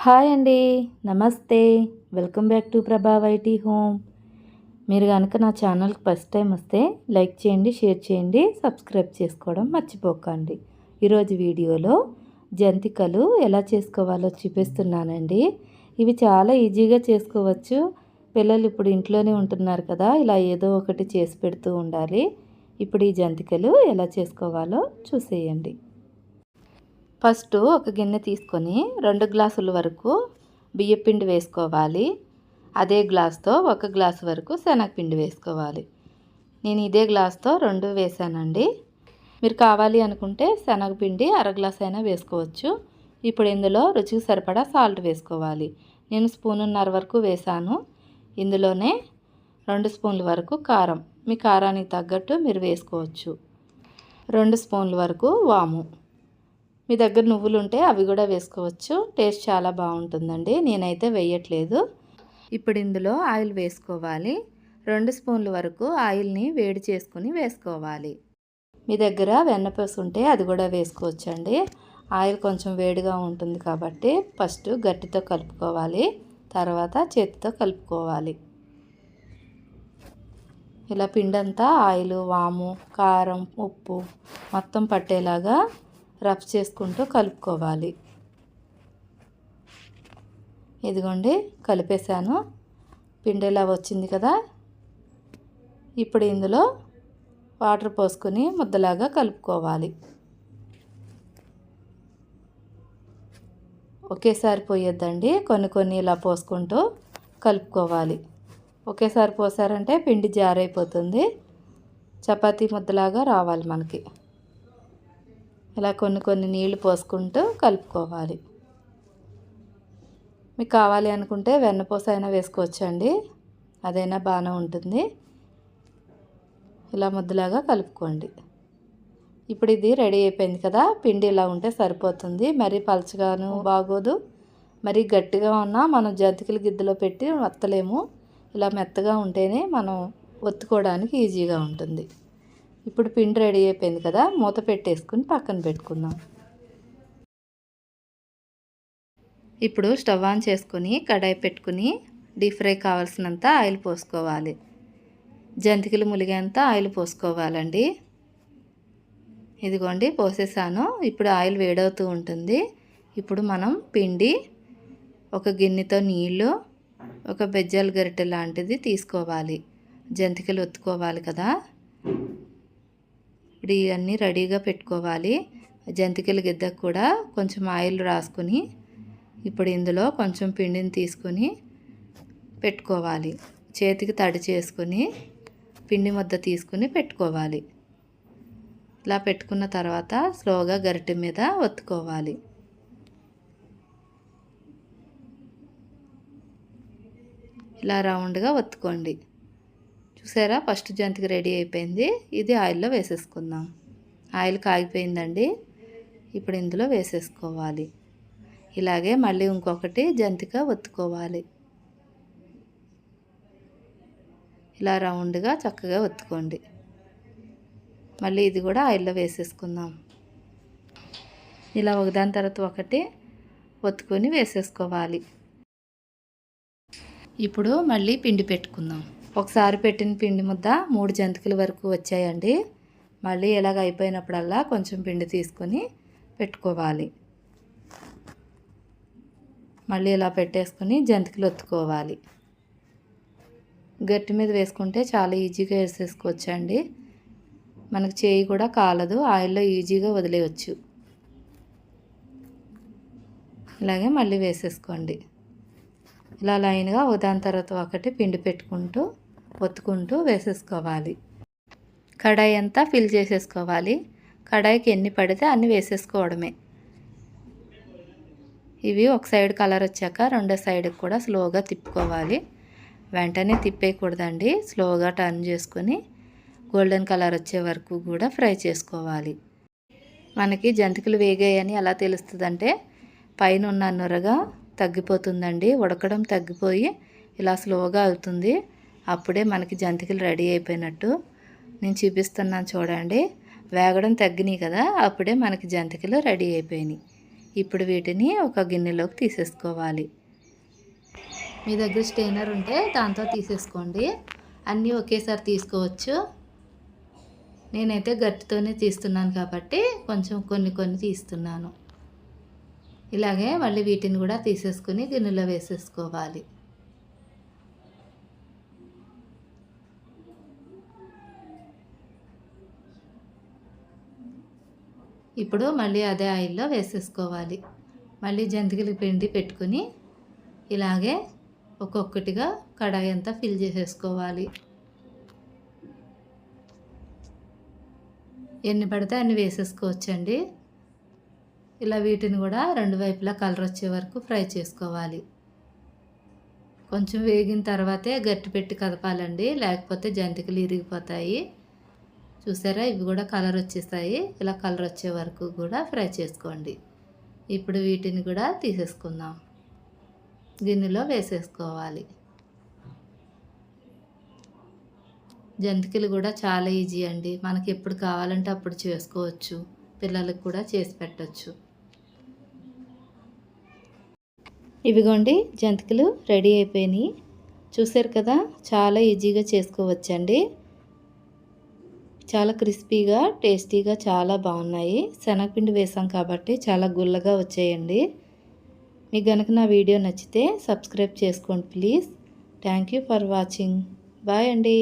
Hi అండి. నమస్తే. Welcome back to Prabha YT home. మీరు కనుక నా ఛానల్కి ఫస్ట్ టైం వస్తే లైక్ చేయండి షేర్ చేయండి సబ్స్క్రైబ్ చేసుకోవడం మర్చిపోకండి. ఈరోజు వీడియోలో జంతికలు ఎలా చేసుకోవాలో చూపిస్తున్నానండి. ఇవి చాలా ఈజీగా చేసుకోవచ్చు. పిల్లలు ఇప్పుడు ఇంట్లోనే ఉంటున్నారు కదా ఇలా ఏదో ఒకటి చేసి పెడుతూ ఉండాలి. ఇప్పుడు ఈ జంతికలు ఎలా చేసుకోవాలో చూసేయండి. ఫస్ట్ ఒక గిన్నె తీసుకొని రెండు గ్లాసుల వరకు బియ్యపిండి వేసుకోవాలి. అదే గ్లాస్తో ఒక గ్లాసు వరకు శనగపిండి వేసుకోవాలి. నేను ఇదే గ్లాస్తో రెండు వేసానండి. మీరు కావాలి అనుకుంటే శనగపిండి అర గ్లాస్ అయినా వేసుకోవచ్చు. ఇప్పుడు ఇందులో రుచికి సరిపడా సాల్ట్ వేసుకోవాలి. నేను స్పూనున్నర వరకు వేసాను. ఇందులోనే రెండు స్పూన్ల వరకు కారం. మీ కారానికి తగ్గట్టు మీరు వేసుకోవచ్చు. రెండు స్పూన్ల వరకు వాము. మీ దగ్గర నువ్వులు ఉంటే అవి కూడా వేసుకోవచ్చు. టేస్ట్ చాలా బాగుంటుందండి. నేనైతే వేయట్లేదు. ఇప్పుడు ఇందులో ఆయిల్ వేసుకోవాలి. రెండు స్పూన్ల వరకు ఆయిల్ని వేడి చేసుకుని వేసుకోవాలి. మీ దగ్గర వెన్నపూస ఉంటే అది కూడా వేసుకోవచ్చండి. ఆయిల్ కొంచెం వేడిగా ఉంటుంది కాబట్టి ఫస్ట్ గట్టితో కలుపుకోవాలి. తర్వాత చేతితో కలుపుకోవాలి. ఇలా పిండంతా ఆయిల్ వాము కారం ఉప్పు మొత్తం పట్టేలాగా రఫ్ చేసుకుంటూ కలుపుకోవాలి. ఇదిగోండి కలిపేశాను. పిండి ఇలా వచ్చింది కదా? ఇప్పుడు ఇందులో వాటర్ పోసుకొని ముద్దలాగా కలుపుకోవాలి. ఒకేసారి పోయొద్దండి. కొన్ని కొన్ని ఇలా పోసుకుంటూ కలుపుకోవాలి. ఒకేసారి పోసారంటే పిండి జారైపోతుంది. చపాతీ ముద్దలాగా రావాలి మనకి. ఇలా కొన్ని కొన్ని నీళ్ళు పోసుకుంటూ కలుపుకోవాలి. మీకు కావాలి అనుకుంటే వెన్నపూస అయినా వేసుకోవచ్చండి. అదైనా బాగానే ఉంటుంది. ఇలా ముద్దలాగా కలుపుకోండి. ఇప్పుడు ఇది రెడీ అయిపోయింది కదా పిండి ఇలా ఉంటే సరిపోతుంది. మరీ పలచగాను బాగోదు. మరి గట్టిగా ఉన్నా మనం జంతికలు గిద్దలో పెట్టి వత్తలేము. ఇలా మెత్తగా ఉంటేనే మనం ఒత్తుకోవడానికి ఈజీగా ఉంటుంది. ఇప్పుడు పిండి రెడీ అయిపోయింది కదా మూత పెట్టేసుకుని పక్కన పెట్టుకుందాం. ఇప్పుడు స్టవ్ ఆన్ చేసుకుని కడాయి పెట్టుకుని డీప్ ఫ్రై కావాల్సినంత ఆయిల్ పోసుకోవాలి. జంతికలు ములిగేంత ఆయిల్ పోసుకోవాలండి. ఇదిగోండి పోసేసాను. ఇప్పుడు ఆయిల్ వేడవుతూ ఉంటుంది. ఇప్పుడు మనం పిండి ఒక గిన్నెతో నీళ్ళు ఒక బెజ్జాల గరిటె లాంటిది తీసుకోవాలి. జంతికలు ఒత్తుకోవాలి కదా. ఇప్పుడు ఇవన్నీ రెడీగా పెట్టుకోవాలి. జంతికల గిద్దకు కూడా కొంచెం ఆయిల్ రాసుకొని ఇప్పుడు ఇందులో కొంచెం పిండిని తీసుకొని పెట్టుకోవాలి. చేతికి తడి చేసుకొని పిండి ముద్ద తీసుకుని పెట్టుకోవాలి. ఇలా పెట్టుకున్న తర్వాత స్లోగా గరిటె మీద ఒత్తుకోవాలి. ఇలా రౌండ్గా ఒత్తుకోండి. చూసారా? ఫస్ట్ జంతికి రెడీ అయిపోయింది. ఇది ఆయిల్లో వేసేసుకుందాం. ఆయిల్ కాగిపోయిందండి. ఇప్పుడు ఇందులో వేసేసుకోవాలి. ఇలాగే మళ్ళీ ఇంకొకటి జంతిక ఒత్తుకోవాలి. ఇలా రౌండ్గా చక్కగా ఒత్తుకోండి. మళ్ళీ ఇది కూడా ఆయిల్లో వేసేసుకుందాం. ఇలా ఒకదాని తర్వాత ఒకటి ఒత్తుకొని వేసేసుకోవాలి. ఇప్పుడు మళ్ళీ పిండి పెట్టుకుందాం. ఒకసారి పెట్టిన పిండి ముద్ద మూడు జంతికల వరకు వచ్చాయండి. మళ్ళీ ఇలాగ అయిపోయినప్పుడల్లా కొంచెం పిండి తీసుకొని పెట్టుకోవాలి. మళ్ళీ ఇలా పెట్టేసుకొని జంతికలు ఒత్తుకోవాలి. గట్టి మీద వేసుకుంటే చాలా ఈజీగా వేసేసుకోవచ్చండి. మనకు చేయి కూడా కాలదు ఆయిల్లో ఈజీగా వదిలేయచ్చు. ఇలాగే మళ్ళీ వేసేసుకోండి. ఇలా లైన్గా దాని తర్వాత ఒకటి పిండి పెట్టుకుంటూ ఒత్తుకుంటూ వేసేసుకోవాలి. కడాయి అంతా ఫిల్ చేసేసుకోవాలి. కడాయికి ఎన్ని పడితే అన్ని వేసేసుకోవడమే. ఇవి ఒక సైడ్ కలర్ వచ్చాక రెండో సైడ్కి కూడా స్లోగా తిప్పుకోవాలి. వెంటనే తిప్పేయకూడదండి. స్లోగా టర్న్ చేసుకొని గోల్డెన్ కలర్ వచ్చే వరకు కూడా ఫ్రై చేసుకోవాలి. మనకి జంతికలు వేగాయని ఎలా తెలుస్తుందంటే పైన ఉన్న నొరగా తగ్గిపోతుందండి. ఉడకడం తగ్గిపోయి ఇలా స్లోగా అవుతుంది. అప్పుడే మనకి జంతికలు రెడీ అయిపోయినట్టు నేను చూపిస్తున్నాను చూడండి. వేగడం తగ్గినాయి కదా అప్పుడే మనకి జంతికలు రెడీ అయిపోయినాయి. ఇప్పుడు వీటిని ఒక గిన్నెలోకి తీసేసుకోవాలి. మీ దగ్గర స్టెయినర్ ఉంటే దాంతో తీసేసుకోండి. అన్నీ ఒకేసారి తీసుకోవచ్చు. నేనైతే గట్టితోనే తీస్తున్నాను కాబట్టి కొంచెం కొన్ని కొన్ని తీస్తున్నాను. ఇలాగే మళ్ళీ వీటిని కూడా తీసేసుకుని గిన్నెలో వేసేసుకోవాలి. ఇప్పుడు మళ్ళీ అదే ఆయిల్లో వేసేసుకోవాలి. మళ్ళీ జంతికల పిండి పెట్టుకుని ఇలాగే ఒక్కొక్కటిగా కడాయి అంతా ఫిల్ చేసేసుకోవాలి. ఎన్ని పడితే అన్ని వేసేసుకోవచ్చండి. ఇలా వీటిని కూడా రెండు వైపులా కలర్ వచ్చే వరకు ఫ్రై చేసుకోవాలి. కొంచెం వేగిన తర్వాతే గట్టి పెట్టి కదపాలండి. లేకపోతే జంతికలు ఇరిగిపోతాయి. చూసారా? ఇవి కూడా కలర్ వచ్చేస్తాయి ఇలా కలర్ వచ్చే వరకు కూడా ఫ్రై చేసుకోండి. ఇప్పుడు వీటిని కూడా తీసేసుకుందాం. గిన్నెలో వేసేసుకోవాలి. జంతికలు కూడా చాలా ఈజీ అండి. మనకి ఎప్పుడు కావాలంటే అప్పుడు చేసుకోవచ్చు. పిల్లలకు కూడా చేసి పెట్టచ్చు. ఇవిగోండి జంతికలు రెడీ అయిపోయినాయి. చూసారు కదా? చాలా ఈజీగా చేసుకోవచ్చండి. చాలా క్రిస్పీగా టేస్టీగా చాలా బాగున్నాయి. శనగపిండి వేసాం కాబట్టి చాలా గుల్లగా వచ్చాయండి. మీకు కనుక నా వీడియో నచ్చితే సబ్స్క్రైబ్ చేసుకోండి please. Thank you for watching. Bye అండి.